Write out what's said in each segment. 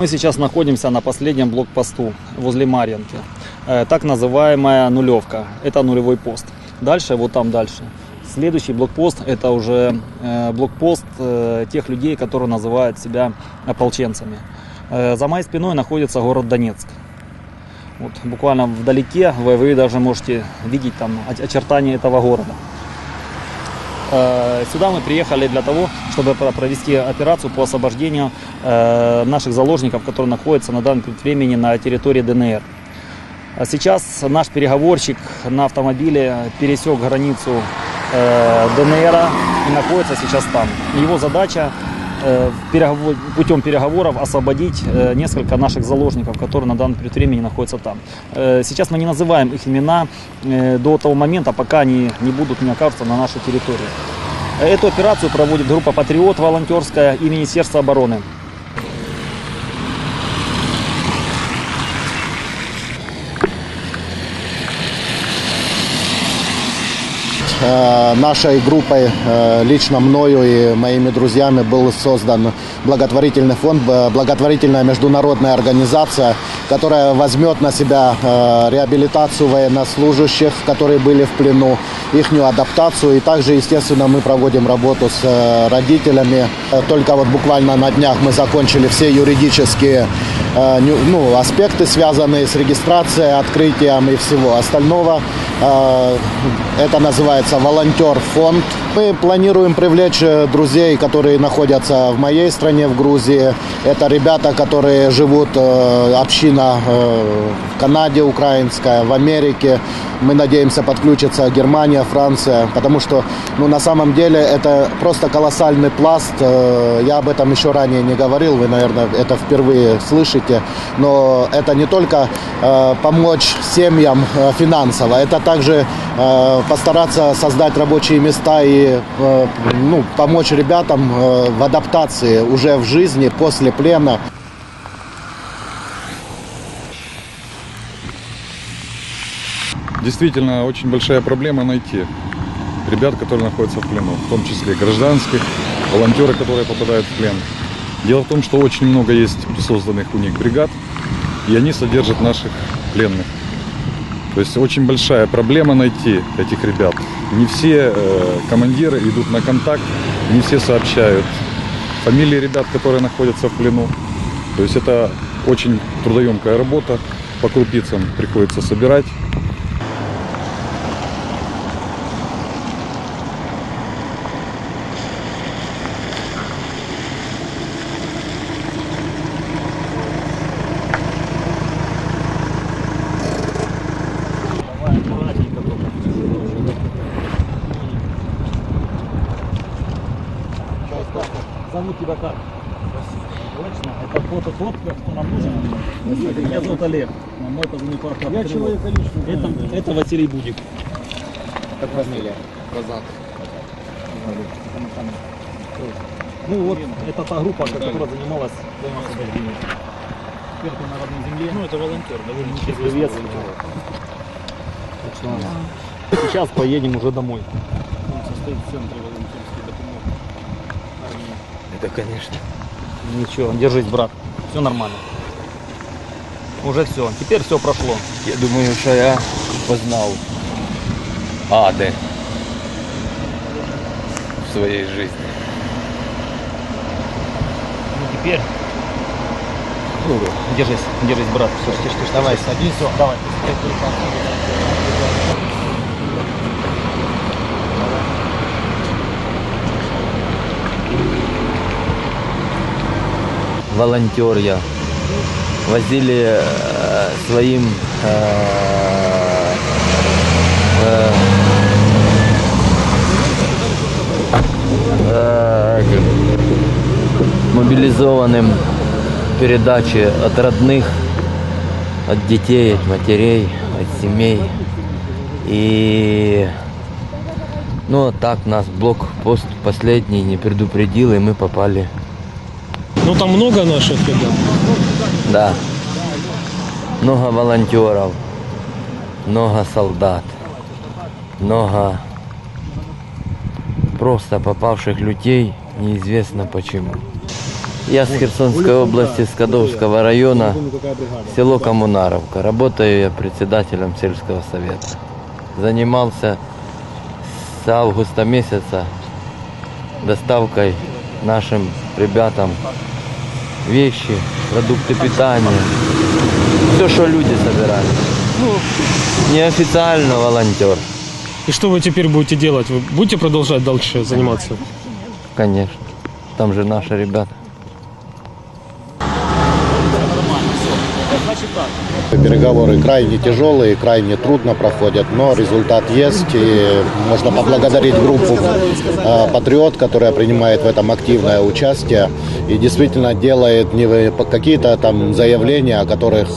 Мы сейчас находимся на последнем блокпосту возле Марьинки. Э, Так называемая нулевка. Это нулевой пост. Дальше, вот там дальше. Следующий блокпост это уже э, блокпост э, тех людей, которые называют себя ополченцами. За моей спиной находится город Донецк. Вот буквально вдалеке вы, вы даже можете видеть там оч- очертания этого города. Э, Сюда мы приехали для того, чтобы про- провести операцию по освобождению э, наших заложников, которые находятся на данный времени на территории ДНР. А Сейчас наш переговорщик на автомобиле пересек границу э, ДНР и находится сейчас там. Его задача переговор- путем переговоров освободить э, несколько наших заложников, которые на данный период времени находятся там. Э, Сейчас мы не называем их имена э, до того момента, пока они не будут не окажутся на нашей территории. Эту операцию проводит группа «Патриот» волонтерская и Министерство обороны. Нашей группой, э, лично мною и моими друзьями был создан благотворительный фонд, э, благотворительная международная организация, которая возьмет на себя э, реабилитацию военнослужащих, которые были в плену, их адаптацию. И также, естественно, мы проводим работу с э, родителями. Э, Только вот буквально на днях мы закончили все юридические э, ну, аспекты, связанные с регистрацией, открытием и всего остального. Э, Это называется волонтер-фонд. Мы планируем привлечь э, друзей, которые находятся в моей стране, в Грузии. Это ребята, которые живут, э, община э, в Канаде украинская, в Америке. Мы надеемся подключиться Германия, Франция, потому что ну, на самом деле это просто колоссальный пласт. Э, Я об этом еще ранее не говорил, вы, наверное, это впервые слышите. Но это не только э, помочь семьям э, финансово, это также э, постараться создать рабочие места и ну, помочь ребятам в адаптации уже в жизни после плена. Действительно, очень большая проблема найти ребят, которые находятся в плену, в том числе гражданских, волонтеры, которые попадают в плен. Дело в том, что очень много есть созданных у них бригад, и они содержат наших пленных. То есть очень большая проблема найти этих ребят. Не все э, командиры идут на контакт, не все сообщают фамилии ребят, которые находятся в плену. То есть это очень трудоемкая работа, по крупицам приходится собирать. Зовут тебя как? Точно. Это фото тот, кто нам нужен. Меня зовут Олег. Мой позывной Пархат. Я человек это, это Василий Будик. Как фамилия? Ну вот, это та группа, которая занималась своим освобождением. Эксперты на родной земле. Ну, это волонтер, довольно что Сейчас поедем уже домой. Он состоит в центре. Это, конечно. Ничего, держись, брат. Все нормально. Уже все. Теперь все прошло. Я думаю, що я познав ади в своей жизни. Ну теперь. Держись, держись, брат. Все, тише, тише, давай, садись. Все, давай. Волонтер я. Возили э, своим э, э, э, мобилизованным передачи от родных, от детей, от матерей, от семей. И ну так нас блокпост последний не предупредил, и мы попали. Ну там много наших ребят. Да. Много волонтеров, много солдат, много просто попавших людей, неизвестно почему. Я с Херсонской области, с Кадовского района, село Коммунаровка. Работаю я председателем сельского совета. Занимался с августа месяца доставкой нашим ребятам вещи, продукты питания. Все, что люди собирали. Ну, неофициально волонтер, И что вы теперь будете делать? Вы будете продолжать дальше заниматься? конечно. Там же наши ребята. Переговоры крайне тяжелые, крайне трудно проходят, но результат есть. И можно поблагодарить группу э, «Патриот», которая принимает в этом активное участие и действительно делает не какие-то там заявления, о которых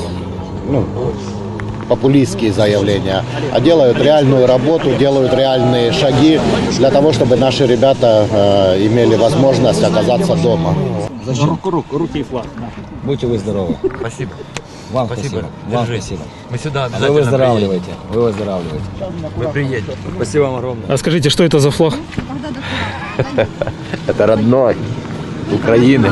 ну, популистские заявления, а делают реальную работу, делают реальные шаги для того, чтобы наши ребята э, имели возможность оказаться дома. Руку, руку, руки и флаг. Будьте вы здоровы. Спасибо. Вам Спасибо. спасибо. Вам Держи. спасибо. Мы сюда Вы выздоравливаете. Вы выздоравливаете. Мы приедем. Спасибо вам огромное. А скажите, что это за флаг? Это родной Украины.